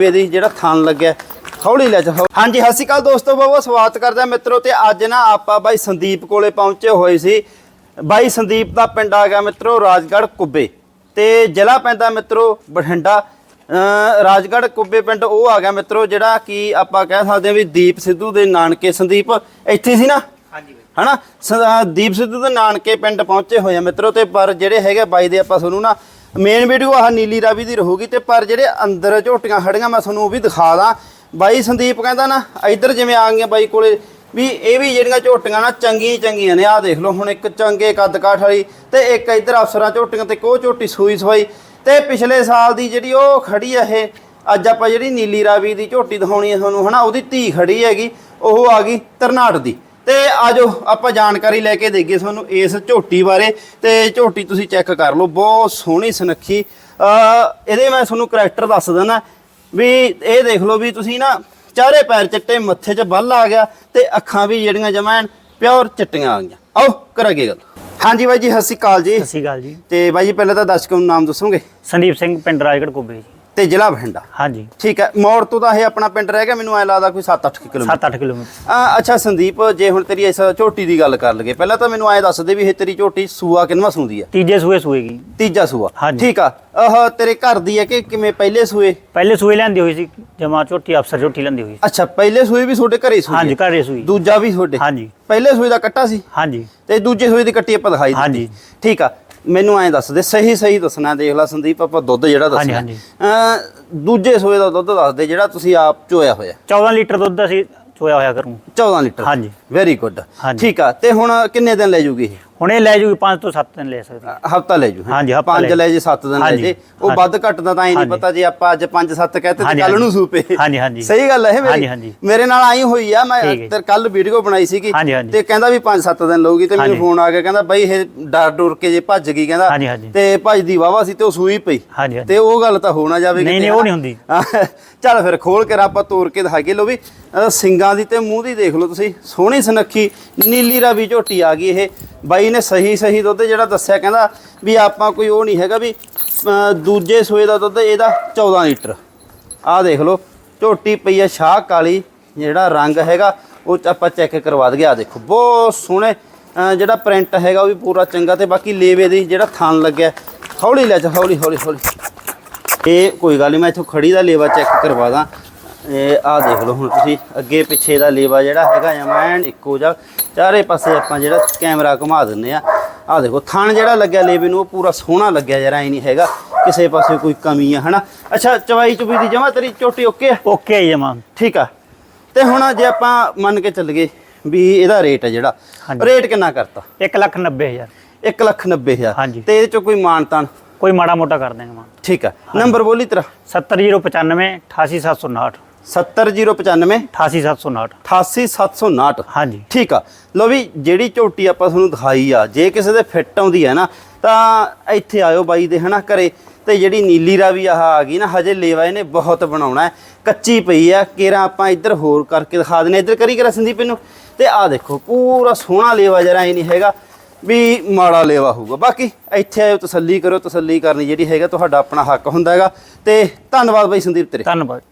ਇਹਦੀ ਜਿਹੜਾ ਥਣ ਲੱਗਿਆ ਹੌਲੀ ਲੈ ਜਾ ਹਾਂਜੀ ਸਤਿ ਸ਼੍ਰੀ ਅਕਾਲ ਦੋਸਤੋ ਬਹੁਤ ਸਵਾਗਤ ਕਰਦਾ ਮਿੱਤਰੋ ਤੇ ਅੱਜ ਨਾ ਆਪਾਂ ਬਾਈ ਸੰਦੀਪ ਕੋਲੇ ਪਹੁੰਚੇ ਹੋਏ ਸੀ। ਬਾਈ ਸੰਦੀਪ ਦਾ ਪਿੰਡ ਆ ਗਿਆ ਮਿੱਤਰੋ ਰਾਜਗੜ੍ਹ ਕੁੱਬੇ ਤੇ ਜ਼ਿਲ੍ਹਾ ਪੈਂਦਾ ਮਿੱਤਰੋ ਬਠਿੰਡਾ। ਰਾਜਗੜ੍ਹ ਕੁੱਬੇ ਪਿੰਡ ਉਹ ਆ ਗਿਆ ਮਿੱਤਰੋ ਜਿਹੜਾ ਕਿ ਆਪਾਂ ਕਹਿ ਸਕਦੇ ਹਾਂ ਵੀ ਦੀਪ ਸਿੱਧੂ ਦੇ ਨਾਨਕੇ ਸੰਦੀਪ ਇੱਥੇ ਸੀ ਨਾ? ਹਾਂਜੀ ਹਨਾ? ਦੀਪ ਸਿੱਧੂ ਦੇ ਨਾਨਕੇ ਪਿੰਡ ਪਹੁੰਚੇ ਹੋਏ ਆ ਮਿੱਤਰੋ ਤੇ ਪਰ ਜਿਹੜੇ ਹੈਗੇ ਬਾਈ ਦੇ ਆਪਾਂ ਤੁਹਾਨੂੰ ਨਾ ਮੇਨ ਵੀਡੀਓ ਆਹ ਨੀਲੀ ਰਾਵੀ ਦੀ ਰਹੂਗੀ ਤੇ ਪਰ ਜਿਹੜੇ ਅੰਦਰ ਝੋਟੀਆਂ ਖੜੀਆਂ, ਮੈਂ ਤੁਹਾਨੂੰ ਉਹ ਵੀ ਦਿਖਾ ਦਾਂ। ਬਾਈ ਸੰਦੀਪ ਕਹਿੰਦਾ ਨਾ, ਇੱਧਰ ਜਿਵੇਂ ਆ ਗਈਆਂ ਬਾਈ ਕੋਲੇ, ਵੀ ਇਹ ਵੀ ਜਿਹੜੀਆਂ ਝੋਟੀਆਂ ਨਾ ਚੰਗੀਆਂ ਚੰਗੀਆਂ ਨੇ। ਆਹ ਦੇਖ ਲਓ, ਹੁਣ ਇੱਕ ਚੰਗੇ ਕੱਦ ਕਾਠ ਵਾਲੀ ਤੇ ਇੱਕ ਇੱਧਰ ਅਫਸਰਾਂ ਝੋਟੀਆਂ ਤੇ ਕੋ ਝੋਟੀ ਸੂਈ ਸਵਾਈ। ਤੇ ਪਿਛਲੇ ਸਾਲ ਦੀ ਜਿਹੜੀ ਉਹ ਖੜੀ ਆ ਇਹ, ਅੱਜ ਆਪਾਂ ਜਿਹੜੀ ਨੀਲੀ ਰਾਵੀ ਦੀ ਝੋਟੀ ਦਿਖਾਉਣੀ ਹੈ ਤੁਹਾਨੂੰ, ਹਨਾ, ਉਹਦੀ ਧੀ ਖੜੀ ਹੈਗੀ, ਉਹ ਆ ਗਈ ਤਰਨਾਟ ਦੀ। ਆਜੋ ਆਪਾਂ ਜਾਣਕਾਰੀ ਲੈ ਕੇ ਦੇਈਏ ਤੁਹਾਨੂੰ ਇਸ ਝੋਟੀ ਬਾਰੇ ਤੇ ਝੋਟੀ ਤੁਸੀਂ ਚੈੱਕ ਕਰ ਲਓ ਬਹੁਤ ਸੋਹਣੀ ਸੁਨੱਖੀ। ਇਹਦੇ ਮੈਂ ਤੁਹਾਨੂੰ ਕਰੈਕਟਰ ਦੱਸ ਦਿੰਦਾ ਵੀ ਇਹ ਦੇਖ ਲਓ ਵੀ ਤੁਸੀਂ ਨਾ ਚਾਰੇ ਪੈਰ ਚਿੱਟੇ ਮੱਥੇ 'ਚ ਬੱਲ ਆ ਗਿਆ ਤੇ ਅੱਖਾਂ ਵੀ ਜਿਹੜੀਆਂ ਜਮਾਂ ਪਿਓਰ ਚਿੱਟੀਆਂ ਆ ਗਈਆਂ। ਆਓ ਕਰਾਂਗੇ ਗੱਲ। ਹਾਂਜੀ ਬਾਈ ਜੀ ਸਤਿ ਸ਼੍ਰੀ ਅਕਾਲ ਜੀ। ਸਤਿ ਸ਼੍ਰੀ ਅਕਾਲ ਜੀ। ਤੇ ਬਾਈ ਜੀ ਪਹਿਲਾਂ ਤਾਂ ਦਰਸ਼ਕਾਂ ਨੂੰ ਨਾਮ ਦੱਸੋਗੇ? ਸੰਦੀਪ ਸਿੰਘ ਪਿੰਡ ਰਾਜਗੜ੍ਹ ਕੋਬੇ ਜੀ। ਤੇ ਜ਼ਿਲ੍ਹਾ ਬਠਿੰਡਾ। ਹਾਂਜੀ। ਠੀਕ ਹੈ ਮੌੜ ਤੋਂ ਤਾਂ ਇਹ ਆਪਣਾ ਪਿੰਡ ਰਹਿ ਗਿਆ ਮੈਨੂੰ ਐ ਲੱਗਦਾ ਕੋਈ 7-8 ਕਿਲੋਮੀਟਰ। 7-8 ਕਿਲੋਮੀਟਰ। ਆ ਅੱਛਾ ਸੰਦੀਪ ਜੇ ਹੁਣ ਤੇਰੀ ਇਸ ਝੋਟੀ ਦੀ ਗੱਲ ਕਰ ਲਈਏ ਪਹਿਲਾਂ ਤਾਂ ਮੈਨੂੰ ਐਂ ਦੱਸ ਦੇ ਵੀ ਇਹ ਤੇਰੀ ਝੋਟੀ ਸੂਆ ਕਿੰਨਵਾ ਸੂੰਦੀ ਆ ਤੀਜੇ ਸੂਏ ਸੂਏਗੀ। ਤੀਜਾ ਸੂਆ। ਠੀਕ ਆ ਆਹ ਤੇਰੇ ਘਰ ਦੀ ਹੈ ਕਿ ਕਿਵੇਂ ਪਹਿਲੇ ਸੂਏ? ਪਹਿਲੇ ਸੂਏ ਲੈਂਦੀ ਹੋਈ ਸੀ ਜਮਾ ਝੋਟੀ ਅਫਸਰ ਝੋਟੀ ਲੈਂਦੀ ਹੋਈ ਸੀ। ਅੱਛਾ ਪਹਿਲੇ ਸੂਏ ਵੀ ਤੁਹਾਡੇ ਘਰੇ ਸੂਈ ਹਾਂਜੀ ਹੈ? ਘਰੇ ਸੂਈ ਦੂਜਾ ਵੀ ਤੁਹਾਡੇ? ਹਾਂਜੀ। ਪਹਿਲੇ ਸੂਏ ਦਾ ਕੱਟਾ ਸੀ? ਹਾਂਜੀ। ਤੇ ਦੂਜੇ ਸੂਏ ਦੀ ਕੱਟੀ ਆਪਾਂ ਦਿਖਾਈ ਦਿੱਤੀ। ਹਾਂਜੀ। ਠੀਕ ਆ ਮੈਨੂੰ ਐਂ ਦੱਸ ਦੇ ਸਹੀ ਸਹੀ ਦੱਸਣਾ ਦੇਖ ਲੈ ਸੰਦੀਪ ਆਪਾਂ ਦੁੱਧ ਜਿਹੜਾ ਹਾਂਜੀ, ਦੱਸਣਾ ਹਾਂਜੀ। ਅਹ ਦੂਜੇ ਸੂਏ ਦਾ ਦੁੱਧ ਦੱਸ ਦੇ ਜਿਹੜਾ ਤੁਸੀਂ ਆਪ ਚੋਇਆ ਹੋਇਆ 14 ਲੀਟਰ ਦੁੱਧ ਅਸੀਂ ਚੋਇਆ ਹੋਇਆ ਕਰੂੰ 14 ਲੀਟਰ ਹਾਂਜੀ। ਵੈਰੀ ਗੁੱਡ ਹਾਂਜੀ। ਠੀਕ ਆ ਤੇ ਹੁਣ ਕਿੰਨੇ ਦਿਨ ਲੈ ਜੂਗੀ ਇਹ ਹੁਣ ਇਹ ਲੈ ਜੂਗੀ 5 ਤੋਂ 7 ਦਿਨ ਲੈ ਸਕਦੀ ਹਫਤਾ ਲੈ ਜੂ ਹਾਂਜੀ, ਹਫ਼ਤਾ ਪੰਜ ਲੈ ਲੈ ਜੇ 7 ਦਿਨ ਲੈ ਹਾਂਜੀ, ਜੇ ਉਹ। ਵੱਧ ਘੱਟ ਦਾ ਤਾਂ ਹੀ ਨਹੀਂ ਹਾਂਜੀ। ਪਤਾ ਜੇ ਆਪਾਂ ਅੱਜ 5 7 ਕਹਤੇ ਤੇ ਹਾਂਜੀ, ਕੱਲ ਨੂੰ ਹਾਂਜੀ। ਸੂਪੇ ਹਾਂਜੀ, ਹਾਂਜੀ। ਸਹੀ ਗੱਲ ਹੈ ਇਹ ਹਾਂਜੀ, ਮੇਰੀ ਹਾਂਜੀ। ਮੇਰੇ ਨਾਲ ਆਈ ਹੋਈ ਆ ਮੈਂ ਠੀਕ ਹੈ। ਤੇ ਕੱਲ ਵੀਡੀਓ ਬਣਾਈ ਸੀਗੀ ਹਾਂਜੀ, ਹਾਂਜੀ। ਤੇ ਕਹਿੰਦਾ ਵੀ 5 7 ਦਿਨ ਲਊਗੀ ਤੇ ਮੈਨੂੰ ਹਾਂਜੀ। ਫੋਨ ਆ ਗਿਆ ਕਹਿੰਦਾ ਬਾਈ ਇਹ ਡਰ ਡੁਰ ਕੇ ਜੇ ਭੱਜ ਗਈ ਕਹਿੰਦਾ ਹਾਂਜੀ। ਤੇ ਭੱਜਦੀ ਵਾਵਾ ਸੀ ਤੇ ਉਹ ਸੂਈ ਪਈ ਹਾਂਜੀ ਹਾਂਜੀ ਤੇ ਉਹ ਗੱਲ ਤਾਂ ਹੋ ਨਾ ਜਾਵੇ ਨਹੀਂ, ਕਿਤੇ, ਨਹੀਂ, ਉਹ? ਨਹੀਂ ਹੁੰਦੀ। ਚੱਲ ਫਿਰ ਖੋਲ ਕੇ ਆਪਾਂ ਤੋੜ ਕੇ ਦਿਖਾਈਏ ਲੋ ਵੀ ਅਹ ਸਿੰਗਾਂ ਦੀ ਤੇ ਮੂੰਹ ਦੀ ਦੇਖ ਲਓ ਤੁਸੀਂ ਸੋਹਣੀ ਸੁਨੱਖੀ ਨੀਲੀ ਰਾਵੀ ਝੋਟੀ ਆ ਗਈ ਇਹ ਬਾਈ ਨੇ ਸਹੀ ਸਹੀ ਦੁੱਧ ਜਿਹੜਾ ਦੱਸਿਆ ਕਹਿੰਦਾ ਵੀ ਆਪਾਂ ਕੋਈ ਉਹ ਨਹੀਂ ਹੈਗਾ ਵੀ ਦੂਜੇ ਸੂਏ ਦਾ ਦੁੱਧ ਇਹਦਾ 14 ਲੀਟਰ। ਆਹ ਦੇਖ ਲਓ, ਝੋਟੀ ਪਈ ਆ ਸ਼ਾਹ ਕਾਲੀ, ਜਿਹੜਾ ਰੰਗ ਹੈਗਾ, ਉਹ ਆਪਾਂ ਚੈੱਕ ਕਰਵਾ ਦਈਏ। ਆ ਦੇਖੋ, ਬਹੁਤ ਸੋਹਣੇ ਜਿਹੜਾ ਪ੍ਰਿੰਟ ਹੈਗਾ ਉਹ ਵੀ ਪੂਰਾ ਚੰਗਾ ਤੇ ਬਾਕੀ ਲੇਵੇ ਦੀ ਜਿਹੜਾ ਥਣ ਲੱਗਿਆ, ਹੌਲੀ ਲੈ ਚ ਹੌਲੀ ਹੌਲੀ ਹੌਲੀ। ਇਹ ਕੋਈ ਗੱਲ ਨਹੀਂ ਮੈਂ ਇੱਥੋਂ ਖੜੀ ਦਾ ਲੇਵਾ ਚੈੱਕ ਕਰਵਾ ਦਾਂ। ਇਹ ਆਹ ਦੇਖ ਲਓ ਹੁਣ ਤੁਸੀਂ ਅੱਗੇ ਪਿੱਛੇ ਦਾ ਲੇਵਾ ਜਿਹੜਾ ਹੈਗਾ ਜਮੈਨ ਇੱਕੋ ਜਿਹਾ। ਚਾਰੇ ਪਾਸੇ ਆਪਾਂ ਜਿਹੜਾ ਕੈਮਰਾ ਘੁਮਾ ਦਿੰਨੇ ਆ। ਆਹ ਦੇਖੋ ਥਣ ਜਿਹੜਾ ਲੱਗਿਆ ਲੇਵੇ ਨੂੰ ਉਹ ਪੂਰਾ ਸੋਹਣਾ ਲੱਗਿਆ ਜਰਾ ਐ ਨਹੀਂ ਹੈਗਾ। ਕਿਸੇ ਪਾਸੇ ਕੋਈ ਕਮੀ ਆ ਹਨਾ? ਅੱਛਾ ਚਵਾਈ ਚੁਬੀ ਦੀ ਜਮਾ ਤੇਰੀ ਚੋਟੀ ਓਕੇ ਆ? ਓਕੇ ਜਮਾ। ਠੀਕ ਆ। ਤੇ ਹੁਣ ਜੇ ਆਪਾਂ ਮੰਨ ਕੇ ਚੱਲ ਗਏ ਵੀ ਇਹਦਾ ਰੇਟ ਹੈ ਜਿਹੜਾ ਹਾਂਜੀ। ਰੇਟ ਕਿੰਨਾ ਕਰਤਾ? 1 ਲੱਖ 90 ਹਜ਼ਾਰ। 1 ਲੱਖ 90 ਹਜ਼ਾਰ। ਹਾਂਜੀ। ਤੇ ਇਹਦੇ ਚ ਕੋਈ ਮਾਨ ਤਾਨ ਕੋਈ ਮਾੜਾ ਮੋਟਾ ਕਰ ਦੇਂਗੇ ਮਾਂ ਠੀਕ ਆ। ਨੰਬਰ ਬੋਲੀ ਤੇਰਾ। 70095 88759 70095 88759 88759 ਹਾਂਜੀ। ਠੀਕ ਆ। ਲੋ ਵੀ ਜਿਹੜੀ ਝੋਟੀ ਆਪਾਂ ਤੁਹਾਨੂੰ ਦਿਖਾਈ ਆ ਜੇ ਕਿਸੇ ਦੇ ਫਿੱਟ ਆਉਂਦੀ ਹੈ ਨਾ ਤਾਂ ਇੱਥੇ ਆਇਓ ਬਾਈ ਦੇ ਹਨਾ ਘਰੇ। ਤੇ ਜਿਹੜੀ ਨੀਲੀ ਰਾਵੀ ਆਹ ਆ ਗਈ ਨਾ ਹਜੇ ਲੇਵਾ ਇਹਨੇ ਬਹੁਤ ਬਣਾਉਣਾ ਹੈ। ਕੱਚੀ ਪਈ ਆ ਕੇਰਾ ਆਪਾਂ ਇੱਧਰ ਹੋਰ ਕਰਕੇ ਦਿਖਾ ਦਿੰਨੇ ਇੱਧਰ ਕਰੀ ਕਰਾ ਸੰਦੀਪ ਇਹਨੂੰ। ਤੇ ਆ ਦੇਖੋ ਪੂਰਾ ਸੋਹਣਾ ਲੇਵਾ ਜਰਾ ਇਹ ਨਹੀਂ ਹੈਗਾ ਵੀ ਮਾੜਾ ਲੇਵਾ ਹੋਊਗਾ। ਬਾਕੀ ਇੱਥੇ ਆਇਓ ਤਸੱਲੀ ਕਰੋ ਤਸੱਲੀ ਕਰਨੀ ਜਿਹੜੀ ਹੈਗਾ ਤੁਹਾਡਾ ਆਪਣਾ ਹੱਕ ਹੁੰਦਾ ਹੈਗਾ। ਤੇ ਧੰਨਵਾਦ ਬਾਈ ਸੰਦੀਪ ਤੇਰੇ। ਧੰਨਵਾਦ।